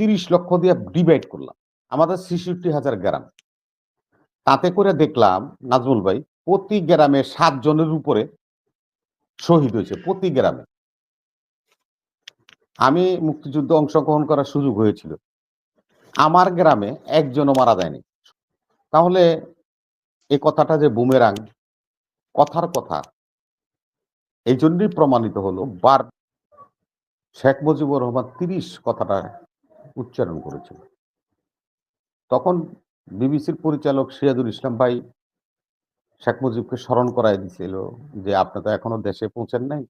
তিরিশ লক্ষ দিয়ে ডিভাইড করলাম। আমাদের ছেষট্টি হাজার গ্রাম। তাতে করে দেখলাম, নাজমুল ভাই, প্রতি গ্রামে সাত জনের উপরে শহীদ হয়েছে, প্রতি গ্রামে। আমি মুক্তিযুদ্ধ অংশগ্রহণ করার সুযোগ হয়েছিল। আমার গ্রামে একজনও মারা যায়নি। তাহলে এ কথাটা যে বুমেরাং, কথার কথা। এই জন্যই প্রমাণিত হলো, বার শেখ মুজিবুর রহমান তিরিশ কথাটা উচ্চারণ করেছিল তখন বিবিসির পরিচালক সিরাজুল ইসলাম ভাই শেখ মুজিবকে স্মরণ করাই দিছিল যে আপনি তো এখনও দেশে পৌঁছেন নাই।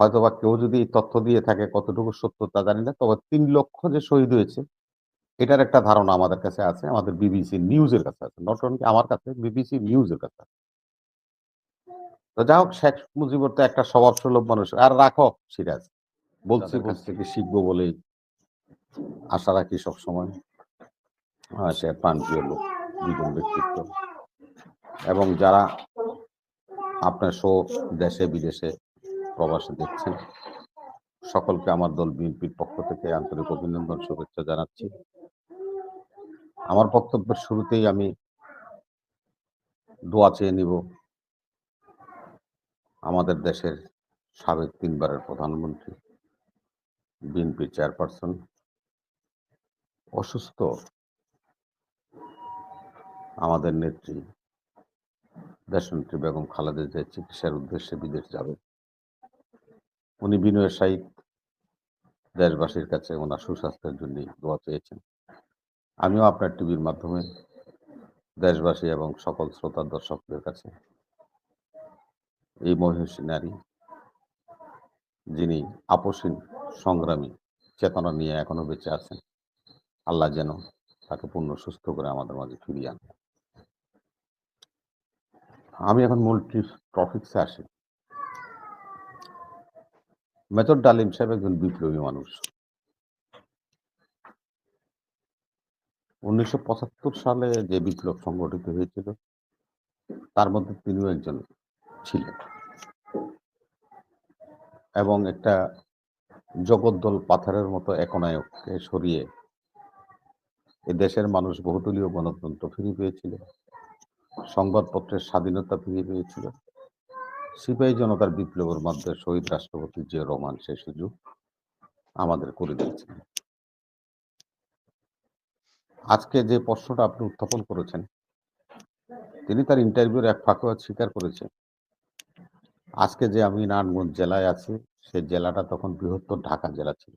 হয়তোবা কেউ যদি তথ্য দিয়ে থাকে কতটুকু সত্য তা জানি না। তবে তিন লক্ষ যে শহীদ হয়েছে এটার একটা ধারণা আমাদের কাছে আছে আমাদের বিবিসি নিউজের কাছে আছে। নট অনলি আমার কাছে বিবিসি নিউজের কাছে আছে। তো যাই হোক শেখ মুজিবুর তো একটা স্বভাব সুলভ মানুষ। আর রাখো সিরাজ বলছি কাছ থেকে। শিখব বলেই আশা রাখি সবসময়। সে প্রাণপ্রিয় লোক দুজন ব্যক্তিত্ব। এবং যারা আপনার শো দেশে, বিদেশে প্রবাসে দেখছেন, সকলকে আমার দল বিএনপির পক্ষ থেকে আন্তরিক অভিনন্দন, শুভেচ্ছা জানাচ্ছি। আমার বক্তব্যের শুরুতেই আমি দোয়া চেয়ে নিব আমাদের দেশের সাবেক তিনবারের প্রধানমন্ত্রী, বিএনপির চেয়ারপারসন অসুস্থ আমাদের নেত্রী দেশনেত্রী বেগম খালেদা জিয়া চিকিৎসার উদ্দেশ্যে বিদেশ যাবেন উনি বিনয়ের সাহিত দেশবাসীর কাছে ওনার সুস্বাস্থ্যের জন্য দোয়া চেয়েছেন। আমিও আপনার টিভির মাধ্যমে দেশবাসী এবং সকল শ্রোতা দর্শকদের কাছে এই মহিষী নারী যিনি আপসীন সংগ্রামী চেতনা নিয়ে এখনও বেঁচে আছেন আল্লাহ যেন তাকে পূর্ণ সুস্থ করে আমাদের মাঝে ফিরিয়ে আনেন আমি এখন মূল টপিক্সে আসি। মেজর ডালিম সাহেব একজন বিপ্লবী মানুষ। উনিশশো পঁচাত্তর সালে যে বিপ্লব সংগঠিত হয়েছিল, তার মধ্যে তিনিও একজন ছিলেন। এবং একটা জগদ্দল পাথরের মতো একনায়ককে সরিয়ে দেশের মানুষ বহুদলীয় গণতন্ত্র ফিরে পেয়েছিল। সংবাদপত্রের স্বাধীনতা ফিরে পেয়েছিল। সিপাহী জনতার বিপ্লবের মাধ্যমে শহীদ রাষ্ট্রপতি যে রহমান সে সুযোগ আমাদের করে দিয়েছেন। আজকে যে প্রশ্নটা আপনি উত্থাপন করেছেন, তিনি তার ইন্টারভিউর এক ফাঁকে স্বীকার করেছেন। আজকে যে আমি নারায়ণগঞ্জ জেলায় আছি সেই জেলাটা তখন বৃহত্তর ঢাকা জেলা ছিল।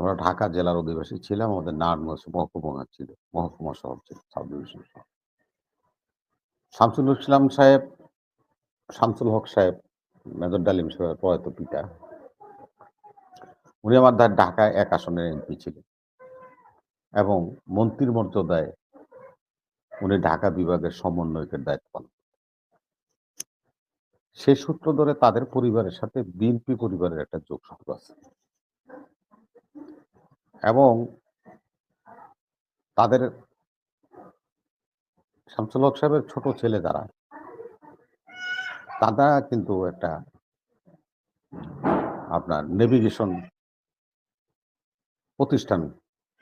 আমরা ঢাকা জেলার অধিবাসী ছিলাম, আমাদের নারায়ণগঞ্জ মহকুমা ছিল, মহকুমা শহর ছিল সাব ডিভিশন শহর। শামসুল ইসলাম সাহেব, শামসুল হক সাহেব, মেজর ডালিম সাহেবের প্রয়াত পিতা, উনি আমার ধার ঢাকায় এক আসনের এমপি ছিলেন এবং মন্ত্রীর মর্যাদায় উনি ঢাকা বিভাগের সমন্বয়কের দায়িত্ব পালন সে সূত্র ধরে তাদের পরিবারের সাথে বিএনপি পরিবারের একটা যোগসূত্র আছে। এবং তাদের শামসুল সাহেবের ছোট ছেলে যারা, তারা কিন্তু একটা আপনার নেভিগেশন প্রতিষ্ঠান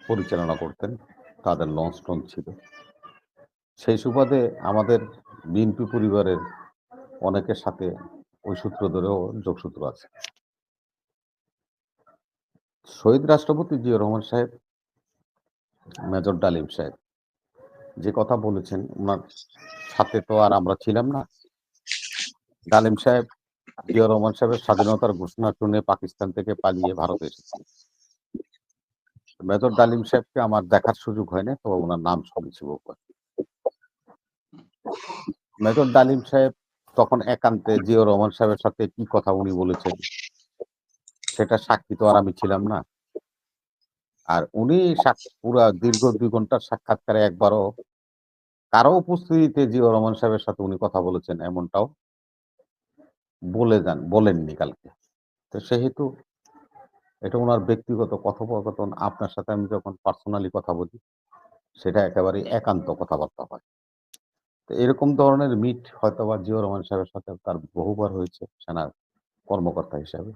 পরিচালনা করতেন, তাদের লঞ্চ টঞ্চ ছিল। সেই সুবাদে আমাদের বিএনপি পরিবারের অনেকের সাথে ওই সূত্র ধরেও যোগসূত্র আছে। শহীদ রাষ্ট্রপতি জিয়া রহমান সাহেব, মেজর ডালিম সাহেব, যে কথা বলেছেন, ওনার সাথে তো আর আমরা ছিলাম না। ডালিম সাহেব, জিয়া রহমান সাহেবের স্বাধীনতার ঘোষণা শুনে পাকিস্তান থেকে পালিয়ে ভারতে এসেছেন। মেজর ডালিম সাহেবকে আমার দেখার সুযোগ হয়নি তো ওনার নাম শুনেছি মেজর ডালিম সাহেব তখন একান্তে জিয়া রহমান সাহেবের সাথে কি কথা উনি বলেছেন? সেটা সাক্ষী তো আর আমি ছিলাম না। আর উনি পুরা দীর্ঘ দুই ঘণ্টার সাক্ষাৎকারে একবারও কারও উপস্থিতিতে জিয়া রহমান সাহেবের সাথে উনি কথা বলেছেন এমনটাও বলে যান, বলেননি কালকে। তো সেহেতু এটা ওনার ব্যক্তিগত কথোপকথন, আপনার সাথে আমি যখন পার্সোনালি কথা বলি, সেটা একেবারে একান্ত কথাবার্তা হয়। তো এরকম ধরনের মিট হয়তো বা জিও রহমান সাহেবের সাথে তার বহুবার হয়েছে, সেনার কর্মকর্তা হিসাবে।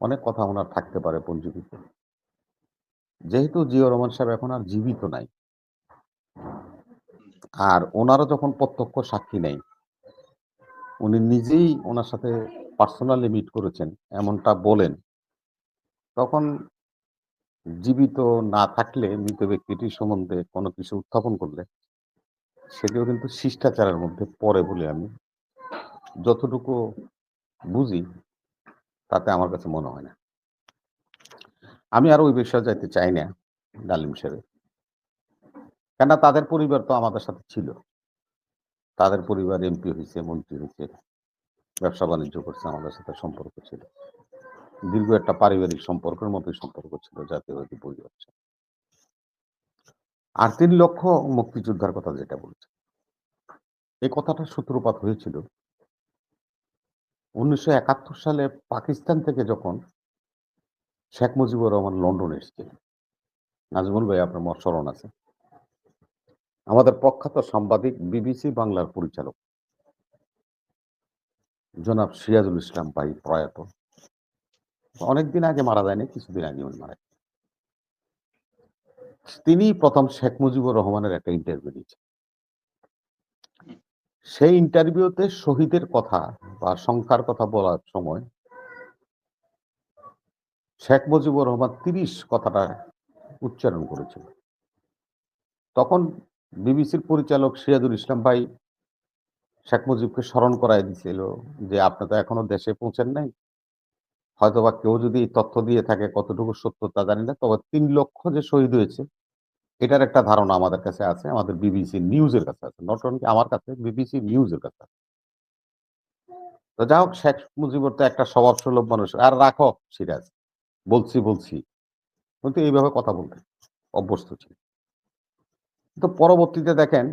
অনেক কথা ওনার থাকতে পারে পঞ্জীবিতে যেহেতু জিয়া রহমান সাহেব এখন আর জীবিত নাই। আর ওনারও যখন প্রত্যক্ষ সাক্ষী নেই, উনি নিজেই ওনার সাথে পার্সোনালি মিট করেছেন, এমনটা বলেন। তখন জীবিত না থাকলে মৃত ব্যক্তিটির সম্বন্ধে কোনো কিছু উত্থাপন করলে সেটিও কিন্তু শিষ্টাচারের মধ্যে পড়ে বলে আমি যতটুকু বুঝি। তাতে আমার কাছে মনে হয় না। আমি আর ওই বিষয়ে যাইতে চাই না, ডালিম সাহেব। কেননা তাদের পরিবার তো আমাদের সাথে ছিল। তাদের পরিবার এমপি হয়েছে মন্ত্রী হয়েছে ব্যবসা বাণিজ্য করছে, আমাদের সাথে সম্পর্ক ছিল। দীর্ঘ একটা পারিবারিক সম্পর্কের মতোই সম্পর্ক ছিল জাতীয়বাদী পরিবার ছিল। আর তিন লক্ষ মুক্তিযোদ্ধার কথা যেটা বলছে এই কথাটা সূত্রপাত হয়েছিল উনিশশো একাত্তর সালে পাকিস্তান থেকে যখন শেখ মুজিবুর রহমান লন্ডন এসেছিলেন। নাজমুল ভাই, আপনার মত স্মরণ আছে? আমাদের প্রখ্যাত সাংবাদিক, বিবিসি বাংলার পরিচালক। জনাব সিরাজুল ইসলাম ভাই প্রয়াত। অনেকদিন আগে মারা যায়নি, কিছুদিন আগে উনি মারা। তিনি প্রথম শেখ মুজিবুর রহমানের একটা ইন্টারভিউ দিয়েছেন সেই ইন্টারভিউতে শহীদের কথা বা সংখ্যার কথা বলার সময় শেখ মুজিবুর রহমান তিরিশ কথাটা উচ্চারণ করেছিল। তখন বিবিসির পরিচালক সিরাজুল ইসলাম ভাই শেখ মুজিবকে স্মরণ করাই দিছিল যে, আপনি তো এখনও দেশে পৌঁছেন নাই। হয়তোবা কেউ যদি তথ্য দিয়ে থাকে কতটুকু সত্য তা জানি না। তবে তিন লক্ষ যে শহীদ হয়েছে এটার একটা ধারণা আমাদের কাছে আছে, আমাদের বিবিসি নিউজের কাছে আছে। নট অনলি আমার কাছে? বিবিসি নিউজের কাছে আছে। তো যাই হোক, শেখ মুজিবুর তো একটা স্বভাব সুলভ মানুষ। আর রাখো, সিরাজ। বলছি বলছি। কিন্তু এইভাবে কথা বলতে অভ্যস্ত ছিল। তো পরবর্তীতে দেখেন,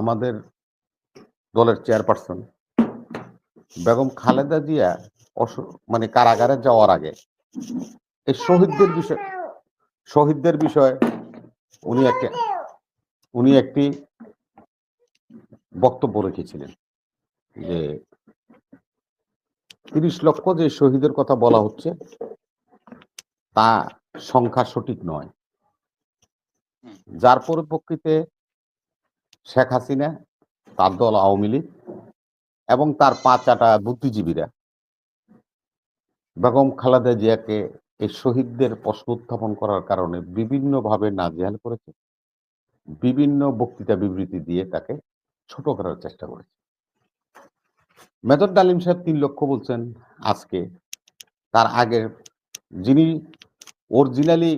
আমাদের দলের চেয়ারপারসন বেগম খালেদা জিয়া মানে কারাগারে যাওয়ার আগে এই শহীদদের বিষয়, শহীদদের বিষয়ে উনি একটি উনি একটি বক্তব্য রেখেছিলেন যে তিরিশ লক্ষ যে শহীদের কথা বলা হচ্ছে, তা সংখ্যা সঠিক নয়। যার পরিপ্রেক্ষিতে শেখ হাসিনা, তার দল আওয়ামী লীগ এবং তার পাঁচ আটা বুদ্ধিজীবীরা, বেগম খালেদা জিয়াকে এই শহীদদের প্রশ্ন উত্থাপন করার কারণে বিভিন্নভাবে নাজেহাল করেছে। বিভিন্ন বক্তৃতা বিবৃতি দিয়ে তাকে ছোট করার চেষ্টা করেছে। মেজর ডালিম সাহেব তিন লক্ষ বলছেন আজকে। তার আগের যিনি অরিজিনালি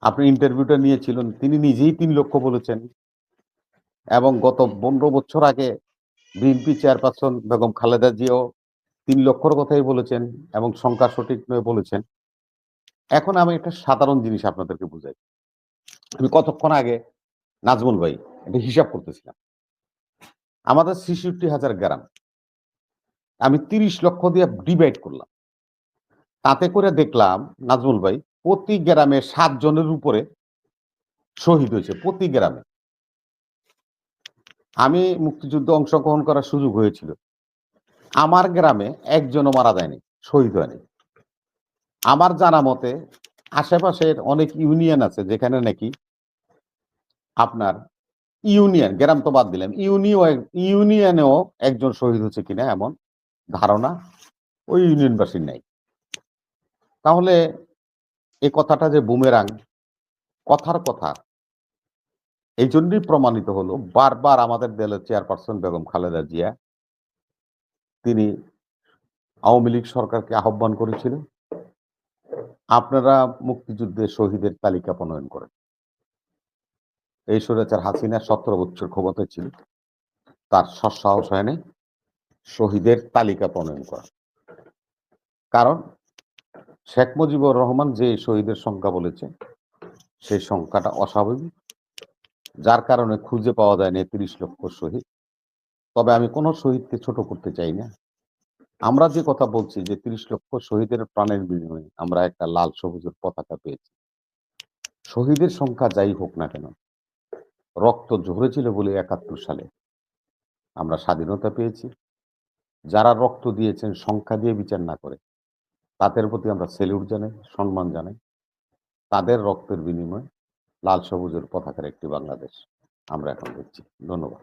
আপনি ইন্টারভিউটা নিয়েছিলেন, তিনি নিজেই তিন লক্ষ বলেছেন। এবং গত পনেরো বছর আগে বিএনপি চেয়ারপারসন বেগম খালেদা জিয়াও তিন লক্ষর কথাই বলেছেন এবং সংখ্যা সঠিক নয় বলেছেন। এখন আমি একটা সাধারণ জিনিস আপনাদেরকে বুঝাই। আমি কতক্ষণ আগে নাজমুল ভাই এটা হিসাব করতেছিলাম। আমাদের ছেষট্টি হাজার গ্রাম। আমি তিরিশ লক্ষ দিয়ে ডিভাইড করলাম। তাতে করে দেখলাম নাজমুল ভাই প্রতি গ্রামে সাত জনের উপরে শহীদ হয়েছে, প্রতি গ্রামে। আমি মুক্তিযুদ্ধে অংশগ্রহণ করার সুযোগ হয়েছিল। আমার গ্রামে একজনও মারা যায়নি, শহীদ হয়নি। আমার জানা মতে আশেপাশের অনেক ইউনিয়ন আছে যেখানে নাকি আপনার ইউনিয়ন, গ্রাম তো বাদ দিলাম, ইউনিয়ন, ইউনিয়নেও একজন শহীদ হচ্ছে কিনা এমন ধারণা ওই ইউনিয়নবাসীর নাই। তাহলে এই কথাটা যে বুমেরাং, কথার কথা, এই জন্যই প্রমাণিত হলো বারবার আমাদের দলের চেয়ারপারসন বেগম খালেদা জিয়া তিনি আওয়ামী লীগ সরকারকে আহ্বান করেছিলেন। আপনারা মুক্তিযুদ্ধে শহীদের তালিকা প্রণয়ন করেন। এই স্বৈরাচার হাসিনা সতেরো বছর ক্ষমতায় ছিল। তার সৎসাহস হয়নি। শহীদের তালিকা প্রণয়ন করা। কারণ শেখ মুজিবুর রহমান যে শহীদের সংখ্যা বলেছে, সেই সংখ্যাটা অস্বাভাবিক। যার কারণে খুঁজে পাওয়া যায়নি তিরিশ লক্ষ শহীদ। তবে আমি কোনো শহীদকে ছোট করতে চাই না। আমরা যে কথা বলছি যে তিরিশ লক্ষ শহীদের প্রাণের বিনিময়ে আমরা একটা লাল সবুজের পতাকা পেয়েছি। শহীদের সংখ্যা যাই হোক না কেন, রক্ত ঝরেছিল বলে একাত্তর সালে। আমরা স্বাধীনতা পেয়েছি। যারা রক্ত দিয়েছেন, সংখ্যা দিয়ে বিচার না করে, তাদের প্রতি আমরা সেলিউট জানাই, সম্মান জানাই। তাদের রক্তের বিনিময়ে লাল সবুজের পতাকার একটি বাংলাদেশ আমরা এখন দেখছি। ধন্যবাদ।